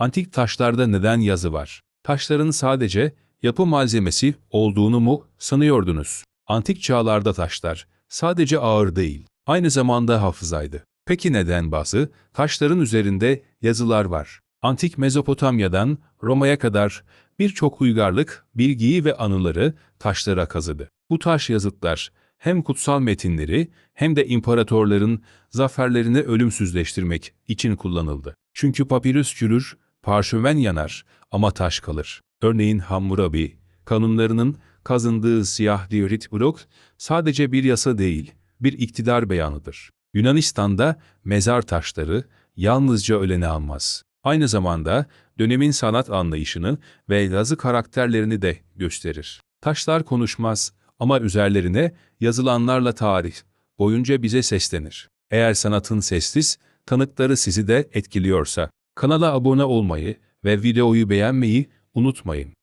Antik taşlarda neden yazı var? Taşların sadece yapı malzemesi olduğunu mu sanıyordunuz? Antik çağlarda taşlar sadece ağır değil, aynı zamanda hafızaydı. Peki neden bazı taşların üzerinde yazılar var? Antik Mezopotamya'dan Roma'ya kadar birçok uygarlık bilgiyi ve anıları taşlara kazıdı. Bu taş yazıtlar hem kutsal metinleri hem de imparatorların zaferlerini ölümsüzleştirmek için kullanıldı. Çünkü papirüs çürür, parşömen yanar ama taş kalır. Örneğin Hammurabi, kanunlarının kazındığı siyah diorit blok sadece bir yasa değil, bir iktidar beyanıdır. Yunanistan'da mezar taşları yalnızca öleni anmaz. Aynı zamanda dönemin sanat anlayışını ve yazı karakterlerini de gösterir. Taşlar konuşmaz ama üzerlerine yazılanlarla tarih boyunca bize seslenir. Eğer sanatın sessiz tanıkları sizi de etkiliyorsa kanala abone olmayı ve videoyu beğenmeyi unutmayın.